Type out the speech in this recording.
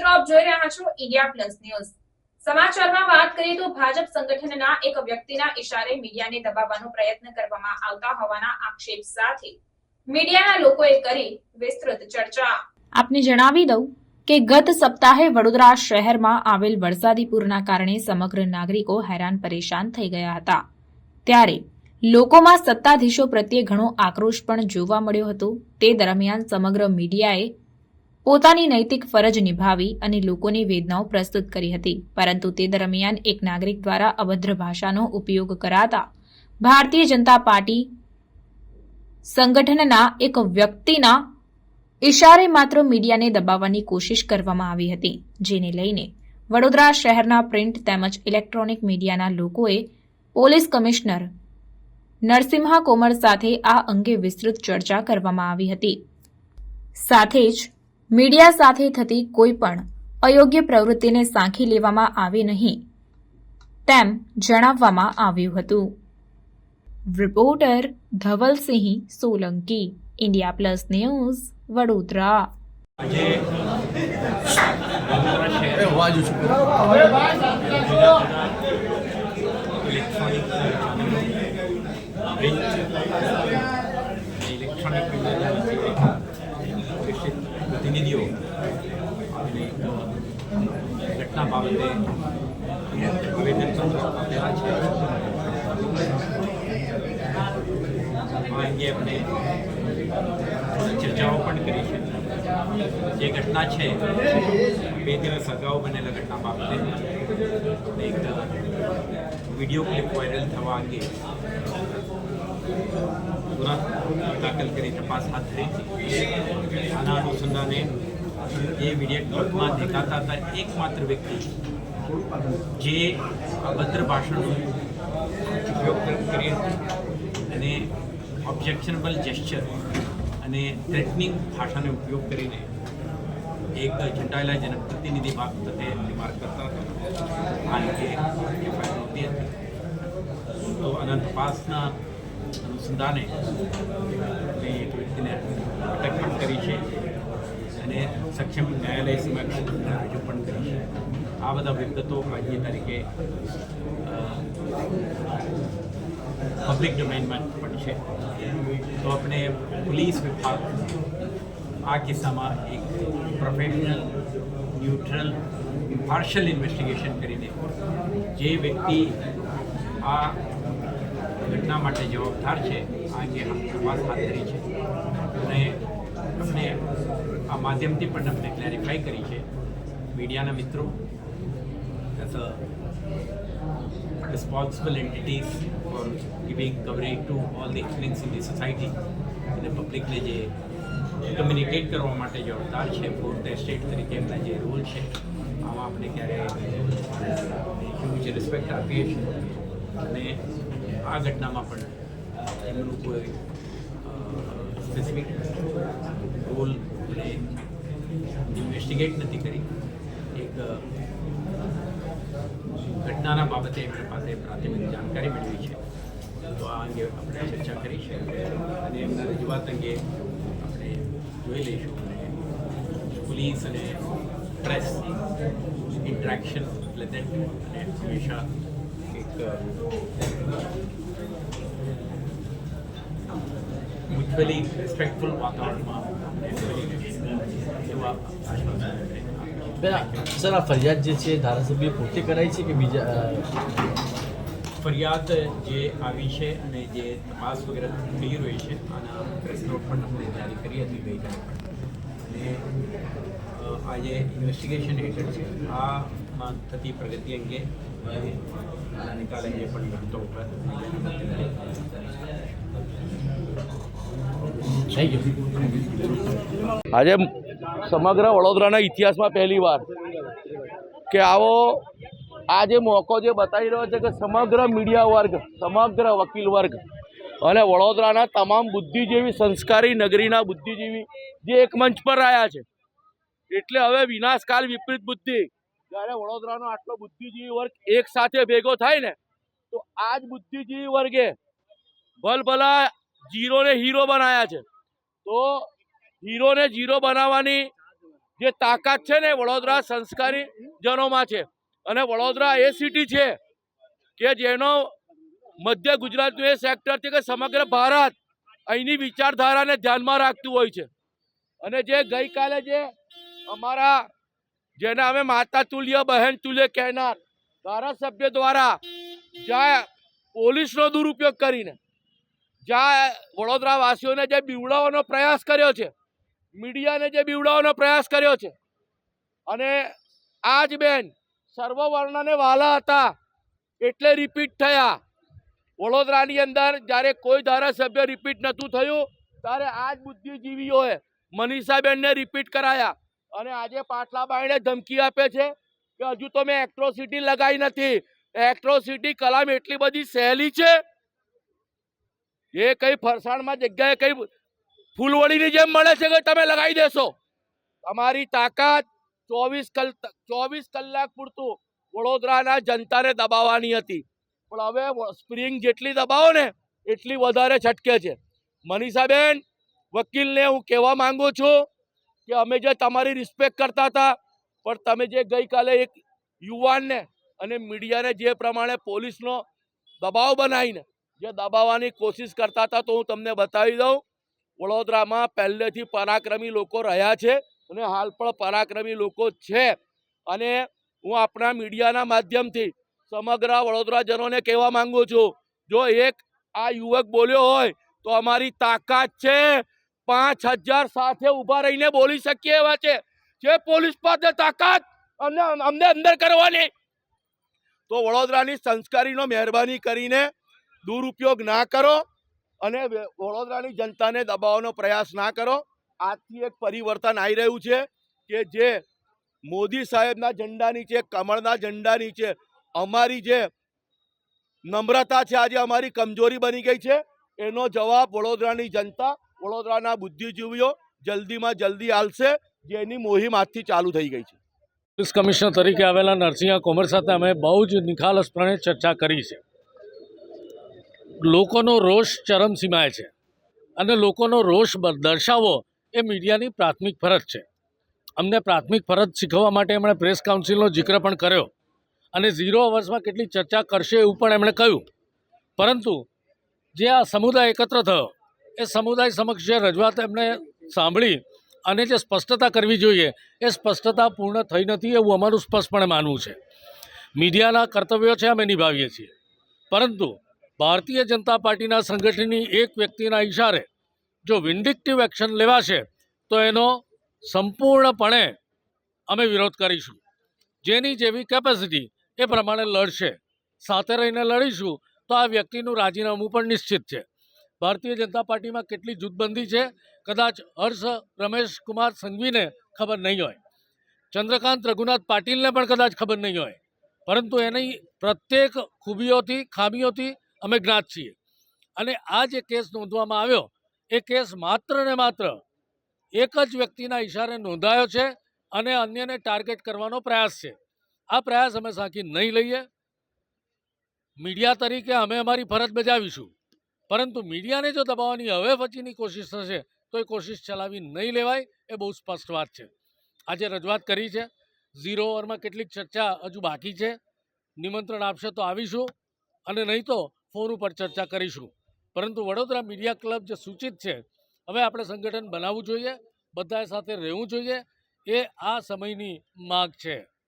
મિત્રો, આપ જોઈ રહ્યા છો ઇન્ડિયા પ્લસ ન્યૂઝ. સમાચારમાં વાત કરીએ તો ભાજપ સંગઠનના એક વ્યક્તિના ઇશારે મીડિયાને દબાવવાનો પ્રયત્ન કરવામાં આવતા હોવાના આક્ષેપ સાથે મીડિયાના લોકોએ કરી વિસ્તૃત ચર્ચા. આપને જણાવી દઉં કે ગત સપ્તાહે વડોદરા શહેરમાં આવેલ વરસાદી પૂરના કારણે સમગ્ર નાગરિકો હેરાન પરેશાન થઈ ગયા હતા. ત્યારે લોકોમાં સત્તાધીશો પ્રત્યે ઘણો આક્રોશ પણ જોવા મળ્યો હતો. તે દરમિયાન સમગ્ર મીડિયાએ પોતાની નૈતિક ફરજ નિભાવી અને લોકોની વેદનાઓ પ્રસ્તુત કરી હતી. પરંતુ તે દરમિયાન એક નાગરિક દ્વારા અભદ્ર ભાષાનો ઉપયોગ કરાતા ભારતીય જનતા પાર્ટી સંગઠનના એક વ્યક્તિના ઇશારે માત્ર મીડિયાને દબાવવાની કોશિશ કરવામાં આવી હતી, જેને લઈને વડોદરા શહેરના પ્રિન્ટ તેમજ ઇલેક્ટ્રોનિક મીડિયાના લોકોએ પોલીસ કમિશનર નરસિંહા કોમર સાથે આ અંગે વિસ્તૃત ચર્ચા કરવામાં આવી હતી. સાથે જ મીડિયા સાથે થતી કોઈ પણ અયોગ્ય પ્રવૃત્તિને સાંખી લેવામાં આવે નહીં તેમ જણાવવામાં આવ્યું હતું. Reporter Dhavalsinh Solanki India plus news Vadodara. આજે વડોદરા શહેર અવાજ ઓછો ઇલેક્ટ્રોનિક પ્રિન્ટ ઇલેક્ટ્રોનિક મીડિયાના વિકસિત પ્રતિનિધિઓ અને ઘટના બાબતે આવેદનપત્રો આપેલા છે આ અંગે આપણે ચર્ચાઓ પણ કરી છે. જે ઘટના છે, બે દિવસ અગાઉ બનેલા ઘટના બાબતે એક વીડિયો ક્લિપ વાયરલ થવા અંગે ગુના દાખલ કરી તપાસ હાથ ધરી. હતી આના અનુસંધાને એ વીડિયો ક્લિપમાં દેખાતા હતા એકમાત્ર વ્યક્તિ જે અભદ્ર ભાષણનો ઉપયોગ કરી હતી અને ઓબ્જેક્શનેબલ જેસ્ચર અને થ્રેટનિંગ ભાષાનો ઉપયોગ કરીને એક ચૂંટાયેલા જનપ્રતિનિધિ બાબતે રિમાર્ક કરતા હતા હતી. તો આના તપાસના અનુસંધાને મેં એક વ્યક્તિને અટક પણ કરી છે અને સક્ષમ ન્યાયાલય સમક્ષ રજૂ પણ કરી છે. આ બધા વિગતો આજની તારીખે પબ્લિક ડોમેનમાં પણ છે. તો આપણે પોલીસ વિભાગ, આ કિસ્સામાં એક પ્રોફેશનલ ન્યુટ્રલ પાર્શલ ઇન્વેસ્ટિગેશન કરીને જે વ્યક્તિ આ ઘટના માટે જવાબદાર છે, આ અંગે તપાસ હાથ ધરી છે, અને અમને આ માધ્યમથી પણ અમને ક્લેરિફાઈ કરી છે. મીડિયાના મિત્રો as a responsible entities for giving coverage to all the happenings in the society અને પબ્લિકને જે કમ્યુનિકેટ કરવા માટે જવાબદાર છે ફોર્થ સ્ટેટ તરીકે એમના જે રોલ છે આમાં આપણે ક્યારે હ્યુજ રિસ્પેક્ટ આપીએ છીએ. અને આ ઘટનામાં પણ એમનું કોઈ સ્પેસિફિક રોલ અને ઇન્વેસ્ટિગેટ નથી કરી. એક ઘટનાના બાબતે એમની પાસે પ્રાથમિક જાણકારી મેળવી છે. તો આ અંગે આપણે ચર્ચા કરી છે અને એમના રજૂઆત અંગે આપણે જોઈ લઈશું અને પોલીસ અને પ્રેસ ઇન્ટરેક્શન પ્લેઝન્ટ અને હંમેશા એક મ્યુચ્યુઅલી રિસ્પેક્ટફુલ વાતાવરણમાં એવા આશ્વાસન બેન સર આ ફરિયાદ જે છે ધારાસભ્ય પોતે કરાઈ છે કે બીજા ફરિયાદ જે આવી છે અને જે તપાસ વગેરે થઈ રહી છે આના પ્રેસ નોટ પણ અમને જારી કરી હતી ગઈકાલે અને આ આજે ઇન્વેસ્ટિગેશન હેઠળ છે આમાં થતી પ્રગતિ અંગે નિકાલ અંગે પણ વિગતો ઉપર આજે સમગ્ર વડોદરાના ઇતિહાસમાં પહેલી વાર કે આવો આ જે મોકો જે બતાવી રહ્યો છે કે સમગ્ર મીડિયા વર્ગ, સમગ્ર વકીલ વર્ગ અને વડોદરાના તમામ બુદ્ધિજીવી, સંસ્કારી, નગરીના બુદ્ધિજીવી જે એક મંચ પર રહ્યા છે. એટલે હવે વિનાશકાલ, વિપરીત બુદ્ધિ, જ્યારે વડોદરાનો આટલો બુદ્ધિજીવી વર્ગ એક સાથે ભેગો થાય ને, તો આ જ બુદ્ધિજીવી વર્ગે ભલભલા જીરોને હીરો બનાવ્યા છે. તો હીરોને જીરો બનાવવાની જે તાકાત છે ને વડોદરા સંસ્કારી જનોમાં છે. અને વડોદરા એ સિટી છે કે જેનો મધ્ય ગુજરાતનું એ સેક્ટર છે કે સમગ્ર ભારત અહીંની વિચારધારાને ધ્યાનમાં રાખતું હોય છે. અને જે ગઈકાલે જે અમારા જેને અમે માતા તુલ્ય, બહેન તુલ્ય કહેનાર ધારાસભ્ય દ્વારા જ્યાં પોલીસનો દુરુપયોગ કરીને જ્યાં વડોદરાવાસીઓને જે બીવડાવવાનો પ્રયાસ કર્યો છે મીડિયાને જે બીવડાવવાનો પ્રયાસ કર્યો છે. અને આ જ બેન સર્વવર્ણને વાલા હતા એટલે રિપીટ થયા. વડોદરાની અંદર જ્યારે કોઈ ધારાસભ્ય રિપીટ નહોતું થયું, ત્યારે આ જ બુદ્ધિજીવીઓએ મનીષાબેનને રિપીટ કરાયા. અને આજે પાટલાબાઈને ધમકી આપે છે કે હજુ તો મેં એક્ટ્રોસિટી લગાવી નથી. એક્ટ્રોસિટી કલામ એટલી બધી સહેલી છે. એ કઈ ફરસાણમાં જગ્યાએ કઈ ફૂલવડીની જેમ મળે છે કે તમે લગાવી દેશો. તમારી તાકાત ચોવીસ કલ, ચોવીસ કલાક પૂરતું વડોદરાના જનતાને દબાવવાની હતી. પણ હવે સ્પ્રિંગ જેટલી દબાવો ને, એટલી વધારે છટકે છે. મનીષાબેન, વકીલને હું કહેવા માંગુ છું કે અમે જે તમારી રિસ્પેક્ટ કરતા હતા, પણ તમે જે ગઈકાલે એક યુવાનને અને મીડિયાને જે પ્રમાણે પોલીસનો દબાવ બનાવીને, જે દબાવવાની કોશિશ કરતા હતા તો હું તમને બતાવી દઉં. વડોદરામાં પહેલેથી પરાક્રમી લોકો રહ્યા છે અને હાલ પણ પરાક્રમી લોકો છે. અને હું આપણા મીડિયાના માધ્યમથી સમગ્ર વડોદરાજનોને કહેવા માંગુ છું, જો એક આ યુવક બોલ્યો હોય તો અમારી તાકાત છે. પાંચ હજાર સાથે ઊભા રહીને બોલી શકીએ એવા છે. જે પોલીસ પાસે તાકાત અમને અમને અંદર કરવાની. તો વડોદરાની સંસ્કારીનો મહેરબાની કરીને દુરુપયોગ ના કરો. અને વડોદરાની જનતાને દબાવવાનો પ્રયાસ ના કરો. આજથી એક પરિવર્તન આવી રહ્યું છે કે જે મોદી સાહેબના ઝંડા નીચે, કમળના ઝંડા નીચે, અમારી જે નમ્રતા છે, આજે અમારી કમજોરી બની ગઈ છે. એનો જવાબ વડોદરાની જનતા, વડોદરાના બુદ્ધિજીવીઓ જલ્દીમાં જલ્દી હાલશે જેની મોહિમ આજથી ચાલુ થઈ ગઈ છે. પોલીસ કમિશનર તરીકે આવેલા નરસિંહ કોમર સાથે અમે બહુ જ નિખાલસપણે ચર્ચા કરી છે. લોકોનો રોષ ચરમસીમાએ છે. અને લોકોનો રોષ દર્શાવવો એ મીડિયાની પ્રાથમિક ફરજ છે. અમને પ્રાથમિક ફરજ શીખવવા માટે એમણે પ્રેસ કાઉન્સિલનો જિક્ર પણ કર્યો. અને ઝીરો અવર્સમાં કેટલી ચર્ચા કરશે એવું પણ એમણે કહ્યું. પરંતુ જે આ સમુદાય એકત્ર થયો, એ સમુદાય સમક્ષ જે રજૂઆત એમણે સાંભળી અને જે સ્પષ્ટતા કરવી જોઈએ, એ સ્પષ્ટતા પૂર્ણ થઈ નથી એવું અમારું સ્પષ્ટપણે માનવું છે. મીડિયાના કર્તવ્યો છે અમે નિભાવીએ છીએ. પરંતુ ભારતીય જનતા પાર્ટીના સંગઠનની એક વ્યક્તિના ઇશારે જો વિન્ડિક્ટિવ એક્શન લેવાશે, તો એનો સંપૂર્ણપણે અમે વિરોધ કરીશું. જેની જેવી કેપેસિટી એ પ્રમાણે લડશે. સાથે રહીને લડીશું, તો આ વ્યક્તિનું રાજીનામું પણ નિશ્ચિત છે. ભારતીય જનતા પાર્ટીમાં કેટલી જૂથબંધી છે, કદાચ હર્ષ રમેશ કુમાર સંઘવીને ખબર નહીં હોય. ચંદ્રકાંત રઘુનાથ પાટીલને પણ કદાચ ખબર નહીં હોય. પરંતુ એની પ્રત્યેક ખૂબીઓથી, ખામીઓથી અમે જ્ઞાત છીએ. અને આ જે કેસ નોંધવામાં આવ્યો, એ કેસ માત્ર ને માત્ર એક જ વ્યક્તિના ઈશારે નોંધાયો છે અને અન્યને ટાર્ગેટ કરવાનો પ્રયાસ છે. આ પ્રયાસ અમે સાંકી નહીં લઈએ. મીડિયા તરીકે અમે અમારી ફરજ બજાવીશું. પરંતુ મીડિયાને જો દબાવવાની હવે પછીની કોશિશ થશે, તો એ કોશિશ ચલાવી નહીં લેવાય એ બહુ સ્પષ્ટ વાત છે. આજે રજૂઆત કરી છે. ઝીરો ઓવરમાં કેટલીક ચર્ચા હજુ બાકી છે. નિમંત્રણ આપશે તો આવીશું. અને નહીં તો ફોન ઉપર ચર્ચા કરીશું. પરંતુ વડોદરા મીડિયા ક્લબ જે સૂચિત છે, હવે આપણે સંગઠન બનાવવું જોઈએ બધા સાથે રહેવું જોઈએ, એ આ સમયની માગ છે.